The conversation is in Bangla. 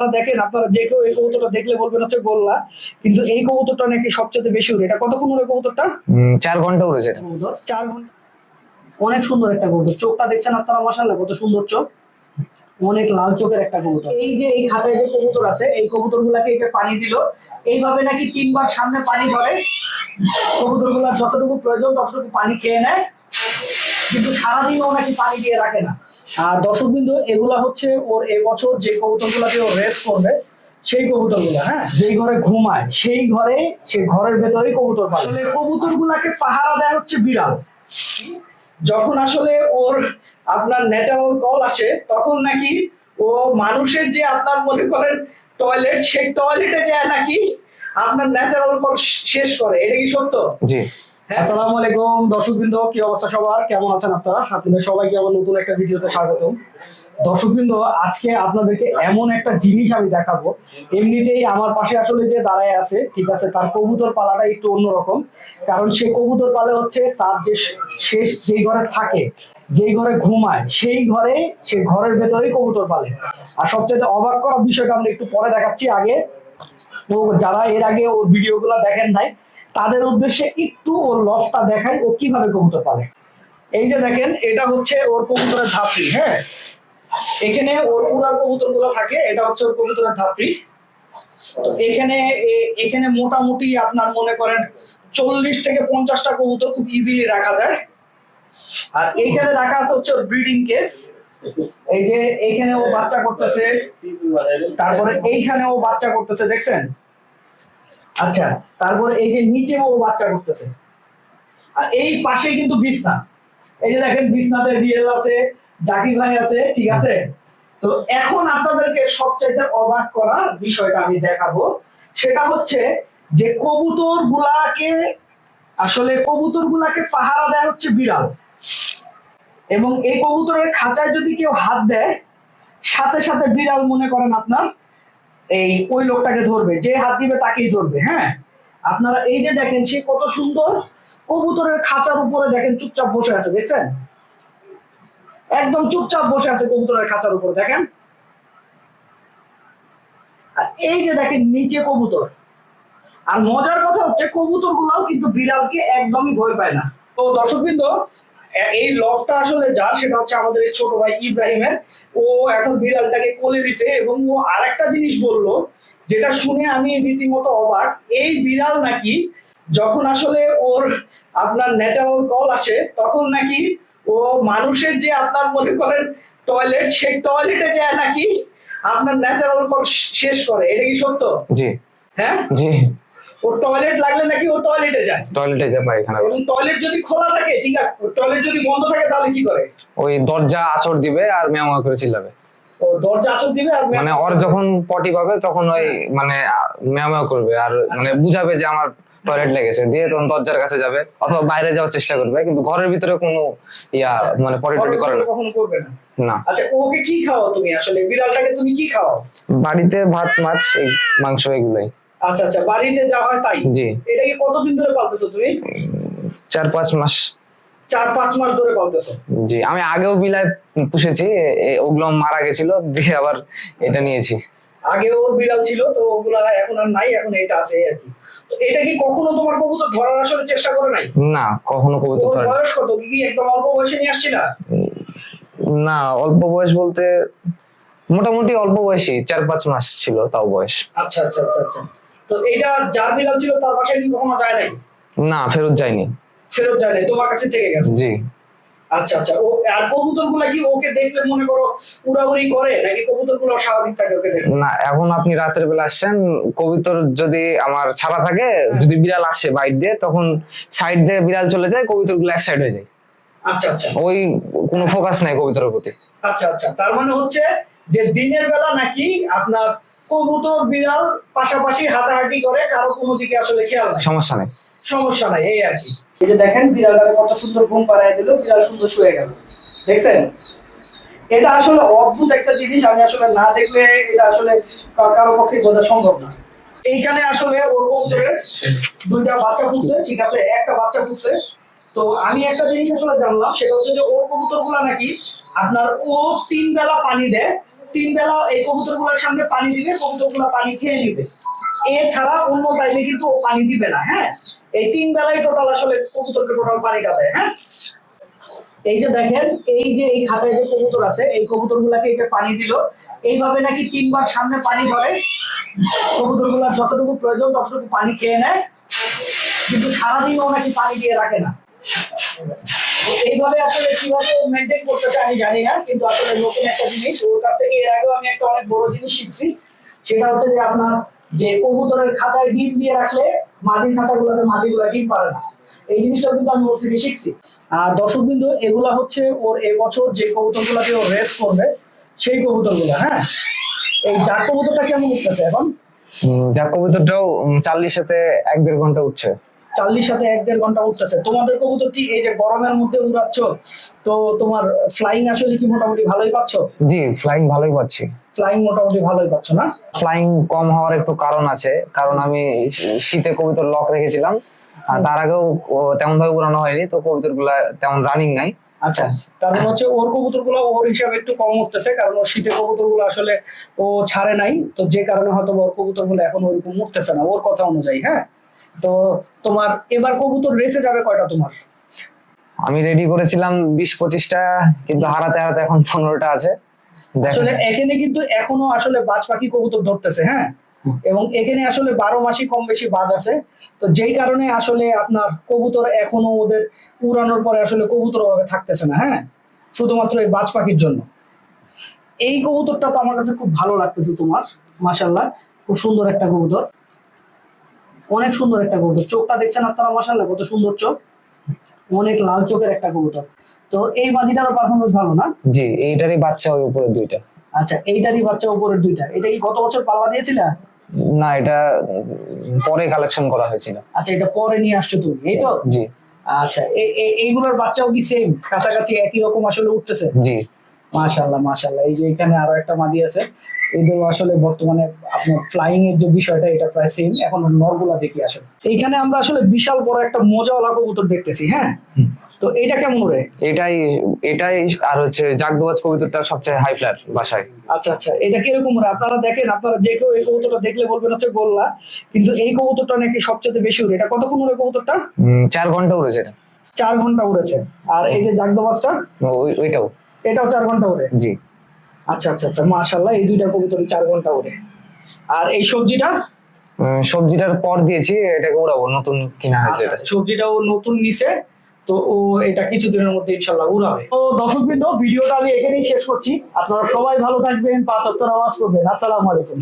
আপনারা দেখেন আপনারা যে কেউ এই কবুতরটা দেখলে বলবেন হচ্ছে গোল্লা কিন্তু এই কবুতরটা নাকি সবচেয়ে বেশি উড়ে। এটা কতক্ষণ উড়ে কবুতরটা? চার ঘণ্টা উড়েছে কবুতর। চার ঘণ্টা। অনেক সুন্দর একটা কবুতর। চোখটা দেখছেন আপনারা? মাসাল্লাহ কত সুন্দর চোখ। অনেক লাল চোখের একটা কবুতর। এই যে এই খাঁচায় যে কবুতর আছে এই কবুতর গুলাকে এই যে পানি দিল এইভাবে নাকি তিনবার সামনে পানি ধরে। কবুতরগুলার যতটুকু প্রয়োজন ততটুকু পানি খেয়ে নেয়। কিন্তু সারাদিন ও নাকি পানি দিয়ে রাখে না। আর দর্শক বিন্দু এগুলা হচ্ছে ওর এবছর যে কবুতর গুলাকে ও রেস করবে, সেই কবুতরগুলা হ্যাঁ? যেই ঘরে ঘুমায়, সেই ঘরে সেই ঘরের ভেতরেই কবুতর পালে আসলে কবুতর গুলাকে পাহারা দেয় হচ্ছে বিড়াল। যখন আসলে ওর আপনার ন্যাচারাল কল আসে, তখন নাকি ও মানুষের যে আপনার মনে করেন টয়লেট সেই টয়লেটে যায় নাকি আপনার ন্যাচারাল কল শেষ করে। এটা কি সত্য? জি। আসসালামু আলাইকুম, দর্শকবৃন্দ, কি অবস্থা সবার? কেমন আছেন আপনারা? আপনাদের সবাইকে আমার নতুন একটা ভিডিওতে স্বাগতম। দর্শকবৃন্দ, আজকে আপনাদেরকে এমন একটা জিনিস আমি দেখাবো। এমনিতেই আমার পাশে আসলে যে দাঁড়ায় আছে, ঠিক আছে, তার কবুতর পালাটা একটু অন্যরকম। কারণ সে কবুতর পালে হচ্ছে তার যে শেষ যেই ঘরে থাকে, যেই ঘরে ঘুমায়, সেই ঘরে সে ঘরের ভেতরেই কবুতর পালে। আর সবচেয়ে অবাক করা বিষয়টা আমরা একটু পরে দেখাচ্ছি আগে। ও যারা এর আগে ওর ভিডিওগুলো দেখেন নাই তাদের উদ্দেশ্যে একটু ওর লফটা দেখাই ও কীভাবে কবুতর পালে। এই যে দেখেন, এটা হচ্ছে ওর কবুতরের ধাপড়ি হ্যাঁ? এখানে ওর উড়ার কবুতরগুলো থাকে, এটা হচ্ছে ওর কবুতরের ধাপড়ি। তো এখানে এখানে মোটামুটি আপনার মনে করেন চল্লিশ থেকে পঞ্চাশটা কবুতর খুব ইজিলি রাখা যায়। আর এইখানে রাখা আছে হচ্ছে ব্রিডিং কেস এই যে এইখানে ও বাচ্চা করতেছে, তারপরে এইখানে ও বাচ্চা করতেছে, দেখছেন? আচ্ছা তারপরে এই যে নিচে ও বাচ্চা করতেছে। আর এই পাশে কিন্তু বিছনা। এই যে দেখেন, বিছনাতে রিয়েল আছে, জাকির ভাই আছে, ঠিক আছে? তো এখন আপনাদেরকে সবচাইতে অবাক করা বিষয়টা আমি দেখাবো। সেটা হচ্ছে যে কবুতর গুলাকে আসলে কবুতর গুলাকে পাহারা দেয় হচ্ছে বিড়াল। এবং এই কবুতরের খাঁচায় যদি কেউ হাত দেয়, সাথে সাথে বিড়াল মনে করেন আপনার এই ওই লোকটাকে ধরবে, যে হাত দিবে তাকেই ধরবে হ্যাঁ? আপনারা এই যে দেখেন, সে কত সুন্দর। কবুতরের খাঁচার উপরে দেখেন, চুপচাপ বসে আছে, দেখছেন? একদম চুপচাপ বসে আছে কবুতরের খাঁচার উপরে, দেখেন? আর এই যে দেখেন, নিচে কবুতর। আর মজার কথা হচ্ছে কবুতর গুলাও কিন্তু বিড়ালকে একদমই ভয় পায় না। তো দর্শকবৃন্দ এই লফটা আসলে যার সেটা হচ্ছে আমাদের এই ছোট ভাই ইব্রাহিমের। ও এখন বিড়ালটাকে কোলে দিছে এবং ও আরেকটা জিনিস বলল যেটা শুনে আমি রীতিমতো অবাক। এই বিড়াল নাকি যখন আসলে ওর আপনার ন্যাচারাল কল আসে তখন নাকি ও মানুষের যে আপনার মনে করেন টয়লেট সেই টয়লেটে যায় নাকি আপনার ন্যাচারাল কল শেষ করে। এটা কি সত্য? জি। হ্যাঁ? জি। ওর টয়লেট লাগলে নাকি ও টয়লেটে যায়। টয়লেটে যা পায়খানা এবং টয়লেট যদি খোলা থাকে ঠিক আছে টয়লেট যদি বন্ধ থাকে তাহলে কি করে? ওই দরজা দিবে আর মেয়া করে চিল্লাবে। ও দরজা দিবে আর মানে ওর যখন পটি পাবে তখন ওই মানে মেয়া করবে আর মানে বুঝাবে যে আমার টয়লেট লেগেছে। দিয়ে তখন দরজার কাছে যাবে অথবা বাইরে যাওয়ার চেষ্টা করবে কিন্তু ঘরের ভিতরে কোনো ইয়া মানে পটি টটি করে না। কখনো করবে না? না। আচ্ছা ওকে কি খাওয়াও তুমি? আসলে বিড়ালটাকে তুমি কি খাওয়াও? বাড়িতে ভাত মাছ মাংস এগুলোই। আচ্ছা আচ্ছা বাড়িতে যা হয় তাই? জি। এটাকে কতদিন ধরে পালতেছো তুমি? চার পাঁচ মাস। চার পাঁচ মাস ধরে পালতেছো? জি আমি আগেও বিলায় পুষেছি ওগুলো মারা গেছিল দিয়ে আবার এটা নিয়েছি। আগে ওর বিড়াল ছিল তো ওগুলা এখন আর নাই এখন এটা আছে আর কি। তো এটা কি কখনো তোমার কবুতর ধরার আসলে চেষ্টা করে নাই? না কখনো কবিতা ওর ধরে বয়স কত? কি কি একদম অল্প বয়সে নিয়ে আসছিলা? না অল্প বয়স বলতে মোটামুটি অল্প বয়সী চার পাঁচ মাস ছিল তাও বয়স। আচ্ছা আচ্ছা আচ্ছা আচ্ছা। তো এটা যার বিড়াল ছিল তার বাসায় কি কখনো যায় নাই? না ফেরত যায়নি। ফেরত যায় নাই তোমার কাছে থেকে গেছে? জি। আচ্ছা আচ্ছা ও আর কবুতরগুলা কি ওকে দেখলে মনে করো উড়াউড়ি করে নাকি কবুতরগুলো স্বাভাবিক থাকে ওকে দেখলে? না এখন আপনি রাতের বেলা আসছেন কবিতর যদি আমার ছাড়া থাকে যদি বিড়াল আসে বাইর দিয়ে তখন সাইড দিয়ে বিড়াল চলে যায় কবিতরগুলো এক সাইড হয়ে যায়। আচ্ছা আচ্ছা। ওই কোনো ফোকাস নাই কবিতরের প্রতি। আচ্ছা আচ্ছা তার মানে হচ্ছে যে দিনের বেলা নাকি আপনার কবুতর বিড়াল পাশাপাশি হাঁটাহাঁটি করে কারও কোনো দিকে আসলে খেয়াল নাই। সমস্যা নেই। সমস্যা নাই এই আর কি। এই যে দেখেন বিড়ালটাকে কত সুন্দর ঘুম পাড়ায় দিল বিড়াল সুন্দর শুয়ে গেল। দেখছেন? এটা আসলে অদ্ভুত একটা জিনিস আমি আসলে না দেখলে এটা আসলে কারও পক্ষে বোঝা সম্ভব না। এইখানে আসলে ওর কবুতরের দুইটা বাচ্চা ফুটছে ঠিক আছে? একটা বাচ্চা ফুটছে। তো আমি একটা জিনিস আসলে জানলাম সেটা হচ্ছে যে ওর কবুতর নাকি আপনার ও তিন বেলা পানি দেয় তিন বেলা এই কবুতরগুলোর সামনে পানি দিবে, কবুতরগুলো পানি খেয়ে নিবে। এছাড়া অন্য টাইমে কিন্তু পানি দিবে না হ্যাঁ? এই তিন বেলায় টোটাল আসলে কবুতরকে টোটাল পানি খাবে হ্যাঁ? এই যে দেখেন, এই যে এই খাঁচায় যে কবুতর আছে, এই কবুতর গুলাকে যে পানি দিল, এইভাবে নাকি তিনবার সামনে পানি ধরে। কবুতরগুলার যতটুকু প্রয়োজন, ততটুকু পানি খেয়ে নেয়। কিন্তু সারাদিন ও নাকি পানি দিয়ে রাখে না। এইভাবে আসলে কীভাবে মেনটেন করতেছে আমি জানি না, কিন্তু আসলে নতুন একটা জিনিস, ওর কাছ থেকে এর আগেও আমি একটা অনেক বড় জিনিস শিখছি। সেটা হচ্ছে যে আপনার যে কবুতরের খাঁচায় ডিম দিয়ে রাখলে মাটির খাঁচাগুলোতে মাটিগুলো ডিম পারে না। এই জিনিসটা কিন্তু আমি ওর থেকে শিখছি। আর দর্শক বিন্দু এগুলা হচ্ছে ওর এবছর যে কবুতরগুলোকে ও রেস করবে, সেই কবুতরগুলো হ্যাঁ? এই জাত কবুতরটা কেমন উঠতেছে এখন? যাক কবুতরটাও চাল্লিশ সাথে এক দেড় ঘণ্টা উঠছে। চাল্লিশ সাথে এক দেড় ঘণ্টা উঠতেছে। তোমাদের কবুতর কি এই যে গরমের মধ্যে উড়াচ্ছ? তো তোমার ফ্লাইং আসলে কি মোটামুটি ভালোই পাচ্ছ? জি ফ্লাইং ভালোই পাচ্ছি। ফ্লাইং মোটামুটি ভালোই পাচ্ছ না? ফ্লাইং কম হওয়ার একটু কারণ আছে। কারণ আমি শীতে কবিতর লক রেখেছিলাম। আর তার আগেও তেমন ভাবে উড়ানো হয়নি তো কবিতরগুলা তেমন রানিং নাই। আচ্ছা তারপর হচ্ছে ওর কবুতরগুলো ওর হিসাবে একটু কম উঠতেছে কারণ ওর শীতের কবুতরগুলো আসলে ও ছাড়ে নাই। তো যে কারণে হয়তো ওর কবুতরগুলো এখন ওরকম উঠতেছে না ওর কথা অনুযায়ী হ্যাঁ? তো তোমার এবার কবুতর রেসে যাবে কয়টা তোমার? আমি রেডি করেছিলাম বিশ পঁচিশটা কিন্তু হারাতে হারাতে এখন পনেরোটা আছে। আসলে এখানে কিন্তু এখনও আসলে বাজ পাখি কবুতর ধরতেছে হ্যাঁ? এবং এখানে আসলে বারো মাসই কম বেশি বাজ আছে। তো যেই কারণে আসলে আপনার কবুতর এখনও ওদের উড়ানোর পরে আসলে কবুতর ভাবে থাকতেছে না হ্যাঁ? শুধুমাত্র এই বাজ পাখির জন্য। এই কবুতরটা তো আমার কাছে খুব ভালো লাগতেছে তোমার মাশাল্লাহ খুব সুন্দর একটা কবুতর। অনেক সুন্দর একটা কবুতর। চোখটা দেখছেন আপনারা মাশাল্লাহ কত সুন্দর চোখ। অনেক লাল চোখের একটা কবুতর। তো এই বাজিটারও পারফরমেন্স ভালো না? জি এইটারই বাচ্চা ওই উপরের দুইটা। আচ্ছা এইটারই বাচ্চা উপরের দুইটা। এটা কি গত বছর পাল্লা দিয়েছিলে? না এটা পরে কালেকশন করা হয়েছিল। আচ্ছা এটা পরে নিয়ে আসছো তুমি এই তো? জি। আচ্ছা এই- এই- এইগুলোর বাচ্চাও কি সেম কাছাকাছি একই রকম আসলে উঠতেছে? জি। মাশাল্লাহ মাশাল্লাহ এই যে এখানে আরও একটা মাদি আছে। এদের আসলে বর্তমানে আপনার ফ্লাইং এর যে বিষয়টা এটা প্রায় সেম এখন নরগুলা দেখি আসলে। এইখানে আমরা আসলে বিশাল বড় একটা মজাওয়ালা কবুতর দেখতেছি হ্যাঁ? তো এটা কেমন ওরে? এটাই এটাই আর হচ্ছে জাগদোয়াজ কবিতরটা সবচেয়ে হাই ফ্ল্যাট বাসায়। আচ্ছা আচ্ছা। এটা কীরকম ওরে? আপনারা দেখেন আপনারা যে কেউ এই কবুতরটা দেখলে বলবেন হচ্ছে গোল্লা কিন্তু এই কবুতরটা নাকি সবচেয়ে বেশি উড়ে। এটা কতক্ষণ উড়ে কবুতরটা? চার ঘণ্টা উড়েছে এটা। চার ঘণ্টা উড়েছে। আর এই যে জাগদবাসটা ওই- ওইটাও। এটাও চার ঘণ্টা ওরে? জি। আচ্ছা আচ্ছা আচ্ছা মাশাল্লাহ এই দুইটা কবুতরই চার ঘণ্টা ওরে। আর এই সবজিটা? সবজিটার পর দিয়েছি এটাকে উড়াবো নতুন কিনা হয়েছে সবজিটা আচ্ছা, সবজিটাও নতুন নিছে তো ও এটা কিছুদিনের মধ্যে ইনশাল্লাহ উড়াবে। তো দর্শক বৃন্দ ভিডিওটা আমি এখানেই শেষ করছি। আপনারা সবাই ভালো থাকবেন পাঁচ অক্টর আওয়াজ করবেন আসসালামু আলাইকুম।